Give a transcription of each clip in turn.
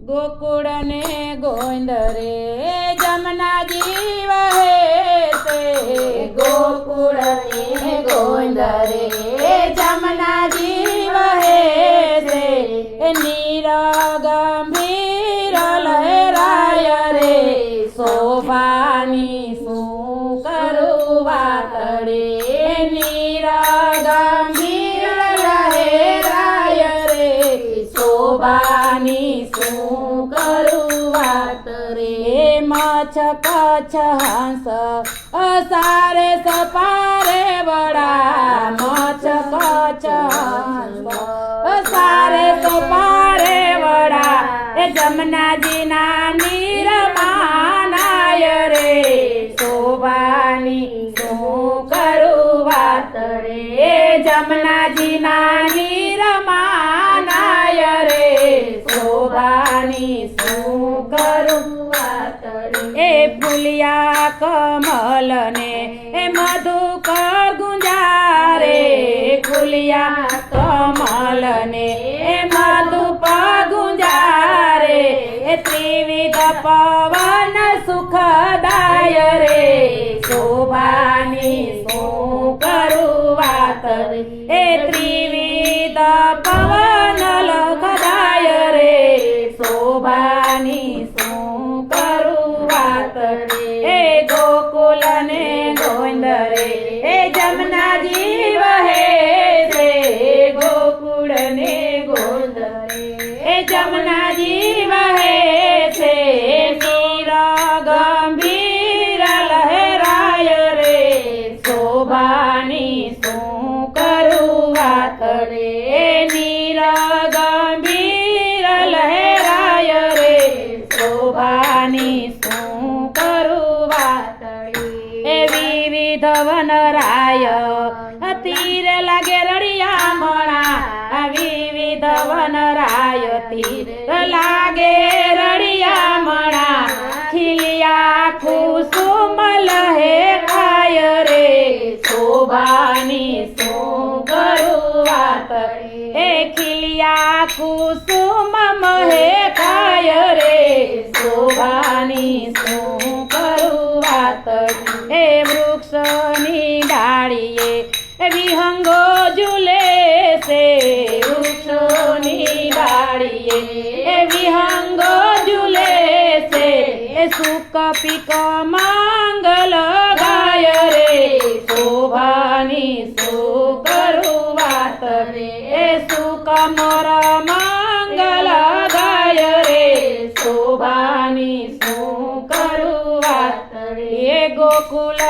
ગોકુળ ને ગોંદ રે જમના જીવ હે તે. ગોકુળ ને ગોંદ રે શું કરું વાત રે? મચ્છ કચ્છ હંસ અસારે સપારે વડા. મચ્છ કચ્છ હંસ અસારે સપારે વડા. એ જમનાજીના નીરમાનાય રે. શોભાની શું કરું વાત રે? જમનાજીના એ ફૂલિયા કમલ ને એ મધુકર ગુંજારે. ફૂલિયા કમલ ને એ મધુપર ગુંજારે. એ ત્રિવિધ પવન સુખદાય રે શોભાની શું કરું વાત? રે એ ત્રિવિધ પવન હે ગોકુલ ને ગોંદરે હે જમના જીવ હે ગોકુળ ને ગોંદરે હે જમના જીવ વિવિધ વનરાય તીર લાગે રડિયા મણા વિવિધ વનરાય તીર લાગે રડિયા મણા ખીલિયા કુસુમ લહે ખાય રે શોભાની શું કરું વાત એ ખીલિયા કુસુમ મહે ખાય રે શોભાની શું વૃક્ષની ડાળીએ વિહંગો ઝૂલે છે. વૃક્ષોની ડાળીએ વિહંગો ઝૂલે છે. એ સુક પીક માંગલ ગાય રે. શોભાની શું કરું વાત રે. એ સુક મોર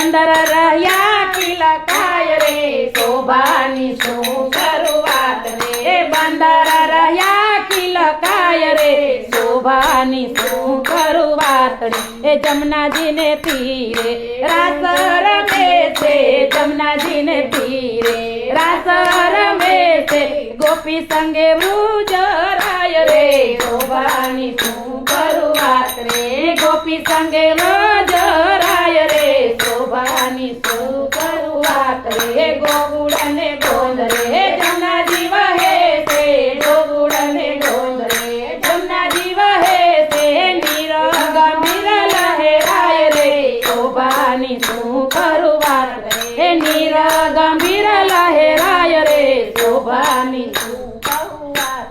કૂટે છે હરણા બંદર રહ્યા કિલકાય રે શોભાની શું કરું વાત રે બંદર રહ્યા કિલકાય રે શોભાની શું કરું વાત રે એ જમનાજીને તીરે રાસ રમે છે જમનાજીને તીરે રાસ રમે છે ગોપી સંગે વૃજરાય રે શોભાની શું કરું વાત રે ગોપી સંગે વજરાય गंभीरा गंभीरा लहराय रे शोभानी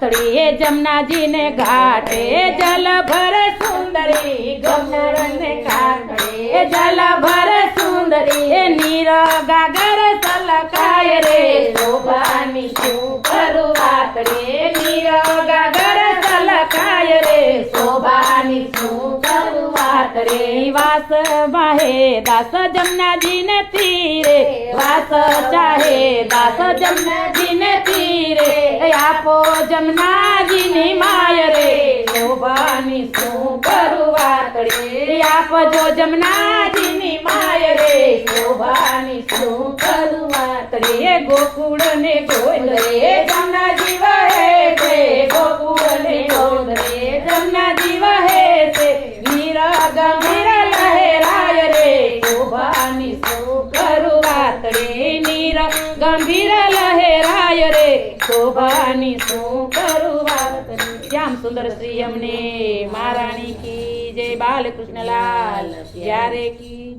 तड़िए जमुना जी ने घाटे, जल भर सुंदरी, गमरन घाटे जल भर सुंदरी नीर गागर सलकाय रे शोभानी रे, नीर गागर सलकाय रे शोभानी रे, वास बाहे, दास जमना जी ने तीरे। वास चाहे, दास जमना जी ने तीरे। आपो जमना जी ने माय रे। लोबानी सो करुवात रे आप जो जमना जी ने माय रे। लोबानी सो करुवात रे गोकुल ने जोई रे, जमना जी वहे गोकुल ने લહેરાય રે શોભાની શું કરું વાત શ્યામ સુંદર શ્રી અમને મહારાણી કી જય બાલકૃષ્ણલાલ ત્યારે કી